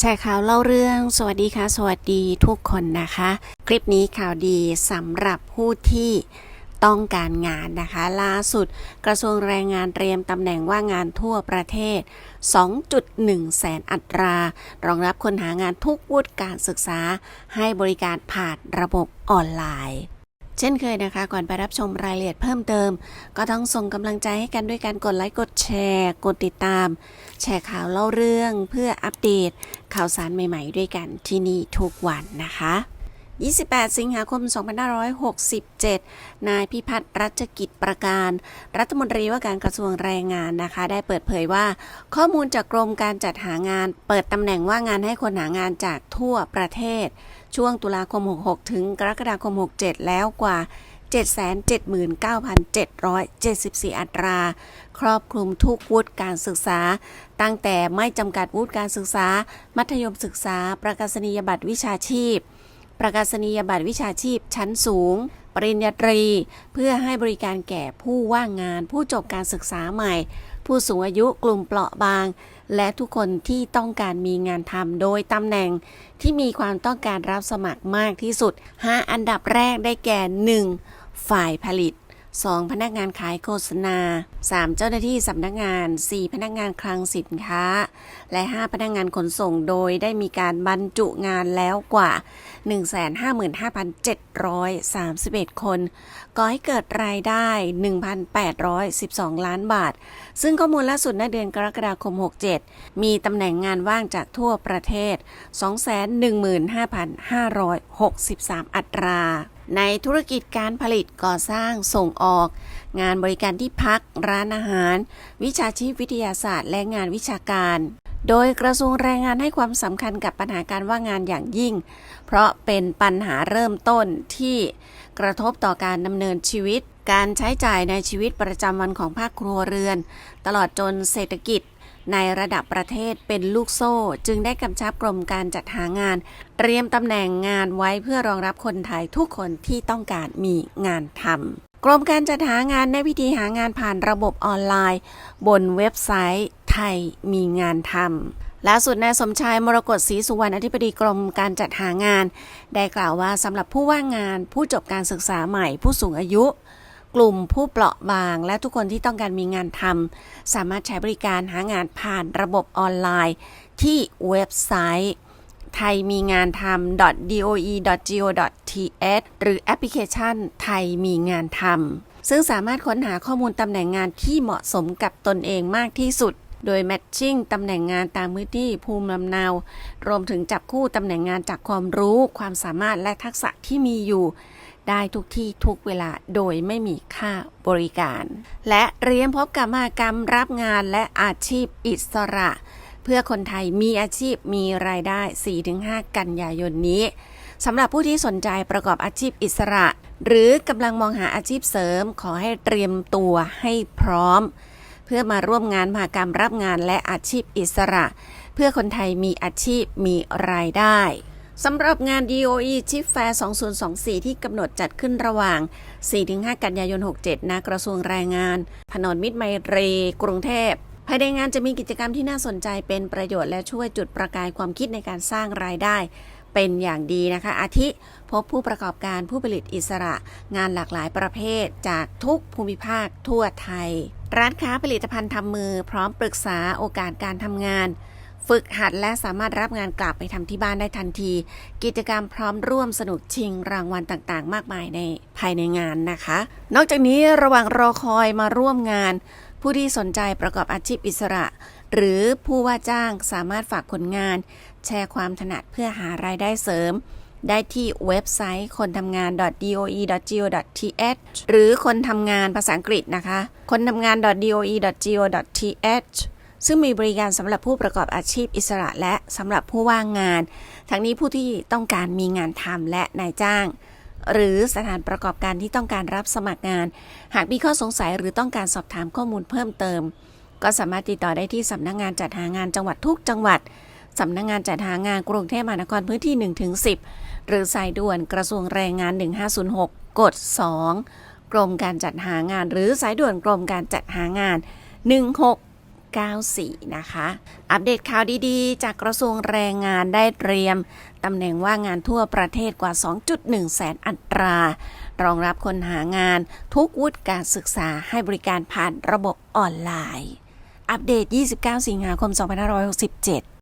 แชร์ข่าวเล่าเรื่อง สวัสดีค่ะ สวัสดีทุกคนนะคะ คลิปนี้ข่าวดีสำหรับผู้ที่ต้องการงานนะคะ ล่าสุดกระทรวงแรงงานเตรียมตำแหน่งว่างงานทั่วประเทศ 2.1 แสนอัตรา รองรับคนหางานทุกวุฒิการศึกษา ให้บริการผ่านระบบออนไลน์ เช่นเคยนะคะ ก่อนไปรับชมรายละเอียดเพิ่มเติม ก็ต้องส่งกำลังใจให้กันด้วยการกดไลค์กดแชร์ กดติดตาม แชร์ข่าวเล่าเรื่องเพื่ออัปเดตข่าวสารใหม่ ๆ ด้วยกันที่นี่ทุกวันนะคะ 28 สิงหาคม 2567 นายพิพัฒน์รัชกิจประการ รัฐมนตรีว่าการกระทรวงแรงงานนะคะ ได้เปิดเผยว่า ข้อมูลจากกรมการจัดหางาน เปิดตำแหน่งว่างงานให้คนหางานจากทั่วประเทศ ช่วงตุลาคม 66 ถึงกรกฎาคม 67 แล้วกว่า 779,774 อัตรา ครอบคลุมทุกวุฒิการศึกษา ตั้งแต่ไม่จำกัดวุฒิการศึกษา มัธยมศึกษา ประกาศนียบัตรวิชาชีพ ประกาศนียบัตรวิชาชีพชั้นสูง ปริญญาตรี เพื่อให้บริการแก่ผู้ว่างงาน ผู้จบการศึกษาใหม่ ผู้สูงอายุกลุ่มเปราะบาง และทุกคนที่ต้องการมีงานทำโดยตำแหน่งที่มีความต้องการรับสมัครมากที่สุด 5 อันดับแรกได้แก่ 1. ฝ่ายผลิต 2. พนักงานขายโฆษณา 3. เจ้าหน้าที่สำนักงาน 4. พนักงานคลังสินค้า และ 5 พนักงานขนส่งโดยได้มีการบรรจุงานแล้วกว่า 155,731 คน ก่อให้เกิดรายได้ 1,812 ล้านบาท ซึ่งข้อมูลล่าสุดในเดือนกรกฎาคม 67 มีตำแหน่งงานว่างจากทั่วประเทศ 215,563 อัตรา ในธุรกิจการผลิตก่อสร้างส่งออก งานบริการที่พัก ร้านอาหาร วิชาชีพวิทยาศาสตร์ และงานวิชาการ โดยกระทรวงแรงงานให้ความสำคัญกับปัญหาการว่างงานอย่างยิ่ง เพราะเป็นปัญหาเริ่มต้นที่กระทบต่อการดำเนินชีวิต การใช้จ่ายในชีวิตประจำวันของภาคครัวเรือน ตลอดจนเศรษฐกิจ ในระดับประเทศเป็นลูกโซ่ จึงได้กำชับกรมการจัดหางาน เตรียมตำแหน่งงานไว้เพื่อรองรับคนไทยทุกคนที่ต้องการมีงานทำกรมการจัดหางานในวิธีหางานผ่านระบบออนไลน์ บนเว็บไซต์ไทยมีงานทำล่าสุดนายสมชายมรกตศรีสุวรรณอธิบดีกรมการจัดหางาน ได้กล่าวว่าสำหรับผู้ว่างงาน ผู้จบการศึกษาใหม่ผู้สูงอายุ กลุ่มผู้เปราะบาง และทุกคนที่ต้องการมีงานทำสามารถใช้บริการหางานผ่านระบบออนไลน์ ที่เว็บไซต์ไทยมีงานทำ doe.go.th หรือแอปพลิเคชันไทยมีงานทำซึ่งสามารถค้นหาข้อมูลตำแหน่งงานที่เหมาะสมกับตนเองมากที่สุด โดยแมทชิ่งตำแหน่งงานตามพื้นที่ภูมิลำเนา รวมถึงจับคู่ตำแหน่งงานจากความรู้ ความสามารถและทักษะที่มีอยู่ ได้ทุกที่ทุกเวลาโดยไม่มีค่าบริการ และเตรียมพบกับมากรรมรับงานและอาชีพอิสระ เพื่อคนไทยมีอาชีพมีรายได้ 4-5 กันยายนนี้สำหรับผู้ที่สนใจประกอบอาชีพอิสระ หรือกำลังมองหาอาชีพเสริม ขอให้เตรียมตัวให้พร้อม เพื่อมาร่วมงานมหากรรมรับงานและอาชีพอิสระ เพื่อคนไทยมีอาชีพมีรายได้ สำหรับงาน DOE Chip Fair 2024 ที่กำหนดจัดขึ้นระหว่าง 4-5 กันยายน 67 ณ กระทรวงแรงงาน ถนนมิตรไมตรี กรุงเทพ ภายในงานจะมีกิจกรรมที่น่าสนใจเป็นประโยชน์และช่วยจุดประกายความคิดในการสร้างรายได้ เป็นอย่างดีนะคะ อาทิ พบผู้ประกอบการผู้ผลิตอิสระ งานหลากหลายประเภท จากทุกภูมิภาคทั่วไทย ร้านค้าผลิตภัณฑ์ทำมือ พร้อมปรึกษาโอกาสการทำงาน ฝึกหัดและสามารถรับงานกลับไปทำที่บ้านได้ทันที กิจกรรมพร้อมร่วมสนุกชิงรางวัลต่างๆ มากมายในภายในงานนะคะ นอกจากนี้ระหว่างรอคอยมาร่วมงาน ผู้ที่สนใจประกอบอาชีพอิสระ หรือผู้ว่าจ้างสามารถฝากผลงาน แชร์ความถนัดเพื่อหารายได้เสริม ได้ที่เว็บไซต์คนทำงาน doe.go.th หรือคนทำงานภาษาอังกฤษนะคะ คนทำงาน doe.go.th ซึ่งมีบริการสำหรับผู้ประกอบอาชีพอิสระและสำหรับผู้ว่างงาน ทั้งนี้ผู้ที่ต้องการมีงานทำและนายจ้าง หรือสถานประกอบการที่ต้องการรับสมัครงาน หากมีข้อสงสัยหรือต้องการสอบถามข้อมูลเพิ่มเติม ก็สามารถติดต่อได้ที่สำนักงานจัดหางานจังหวัดทุกจังหวัดสำนักงานจัดหางานกรุงเทพมหานครพื้นที่ 1-10 หรือสายด่วนกระทรวงแรงงาน 1506 กด 2 กรมการจัดหางาน หรือสายด่วนกรมการจัดหางาน 16 94 นะคะ อัปเดตข่าวดีๆ จากกระทรวงแรงงานได้เตรียมตำแหน่งว่างงานทั่วประเทศกว่า 2.1 แสนอัตรา รองรับคนหางานทุกวุฒิการศึกษาให้บริการผ่านระบบออนไลน์ อัปเดต 29 สิงหาคม 2567